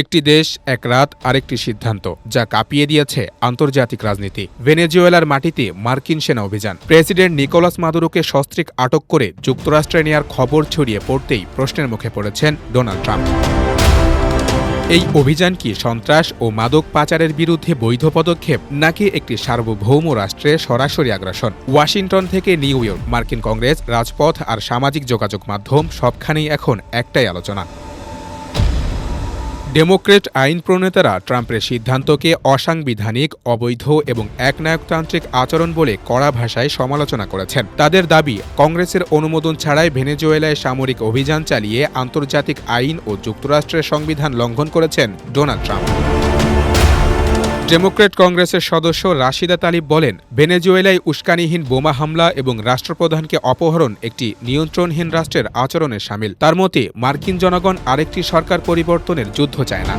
একটি দেশ, এক রাত, আরেকটি সিদ্ধান্ত, যা কাঁপিয়ে দিয়েছে আন্তর্জাতিক রাজনীতি। ভেনেজুয়েলার মাটিতে মার্কিন সেনা অভিযান। প্রেসিডেন্ট নিকোলাস মাদুরোকে সস্ত্রীক আটক করে যুক্তরাষ্ট্রে নেয়ার খবর ছড়িয়ে পড়তেই প্রশ্নের মুখে পড়েছেন ডোনাল্ড ট্রাম্প। এই অভিযান কি সন্ত্রাস ও মাদক পাচারের বিরুদ্ধে বৈধ পদক্ষেপ, নাকি একটি সার্বভৌম রাষ্ট্রে সরাসরি আগ্রাসন? ওয়াশিংটন থেকে নিউ ইয়র্ক, মার্কিন কংগ্রেস, রাজপথ আর সামাজিক যোগাযোগ মাধ্যম সবখানেই এখন একটাই আলোচনা। ডেমোক্রেট আইন প্রণেতারা ট্রাম্পের সিদ্ধান্তকে অসাংবিধানিক, অবৈধ এবং একনায়কতান্ত্রিক আচরণ বলে কড়া ভাষায় সমালোচনা করেছেন। তাদের দাবি, কংগ্রেসের অনুমোদন ছাড়াই ভেনেজুয়েলায় সামরিক অভিযান চালিয়ে আন্তর্জাতিক আইন ও যুক্তরাষ্ট্রের সংবিধান লঙ্ঘন করেছেন ডোনাল্ড ট্রাম্প। ডেমোক্রেট কংগ্রেসের সদস্য রাশিদা তালিব বলেন, ভেনেজুয়েলায় উস্কানিহীন বোমা হামলা এবং রাষ্ট্রপ্রধানকে অপহরণ একটি নিয়ন্ত্রণহীন রাষ্ট্রের আচরণের সামিল। তার মতে, মার্কিন জনগণ আরেকটি সরকার পরিবর্তনের যুদ্ধ চায় না।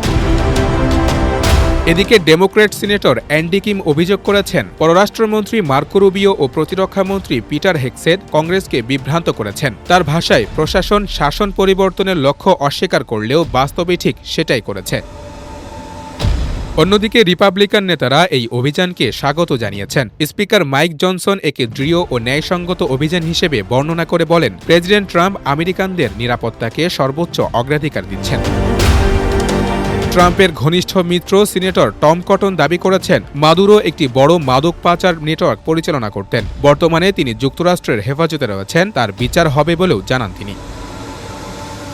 এদিকে ডেমোক্রেট সিনেটর অ্যান্ডি কিম অভিযোগ করেছেন, পররাষ্ট্রমন্ত্রী মার্কো রুবিও ও প্রতিরক্ষামন্ত্রী পিটার হেক্সেদ কংগ্রেসকে বিভ্রান্ত করেছেন। তার ভাষায়, প্রশাসন শাসন পরিবর্তনের লক্ষ্য অস্বীকার করলেও বাস্তবে ঠিক সেটাই করেছে। অন্যদিকে রিপাবলিকান নেতারা এই অভিযানকে স্বাগত জানিয়েছেন। স্পিকার মাইক জনসন একে দৃঢ় ও ন্যায়সঙ্গত অভিযান হিসেবে বর্ণনা করে বলেন, প্রেসিডেন্ট ট্রাম্প আমেরিকানদের নিরাপত্তাকে সর্বোচ্চ অগ্রাধিকার দিচ্ছেন। ট্রাম্পের ঘনিষ্ঠ মিত্র সিনেটর টম কটন দাবি করেছেন, মাদুরো একটি বড় মাদক পাচার নেটওয়ার্ক পরিচালনা করতেন। বর্তমানে তিনি যুক্তরাষ্ট্রের হেফাজতে রয়েছেন, তার বিচার হবে বলেও জানান তিনি।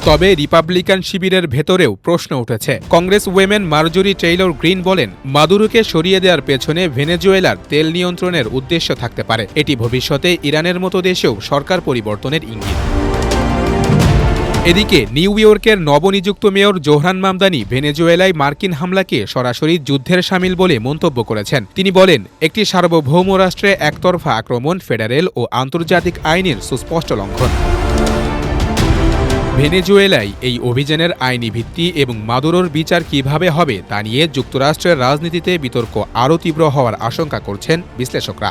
তবে রিপাবলিকান শিবিরের ভেতরেও প্রশ্ন উঠেছে। Congress women Marjorie Taylor Greene বলেন, মাদুরোকে সরিয়ে দেওয়ার পেছনে ভেনেজুয়েলার তেল নিয়ন্ত্রণের উদ্দেশ্য থাকতে পারে। এটি ভবিষ্যতে ইরানের মতো দেশেও সরকার পরিবর্তনের ইঙ্গিত। এদিকে নিউ ইয়র্কের নবনিযুক্ত মেয়র জোহরান মামদানি ভেনেজুয়েলায় মার্কিন হামলাকে সরাসরি যুদ্ধের সামিল বলে মন্তব্য করেছেন। তিনি বলেন, একটি সার্বভৌম রাষ্ট্রে একতরফা আক্রমণ, ফেডারেল ও আন্তর্জাতিক আইনের সুস্পষ্ট লঙ্ঘন। ভেনেজুয়েলায় এই অভিযানের আইনি ভিত্তি এবং মাদুরোর বিচার কীভাবে হবে তা নিয়ে যুক্তরাষ্ট্রের রাজনীতিতে বিতর্ক আরও তীব্র হওয়ার আশঙ্কা করছেন বিশ্লেষকরা।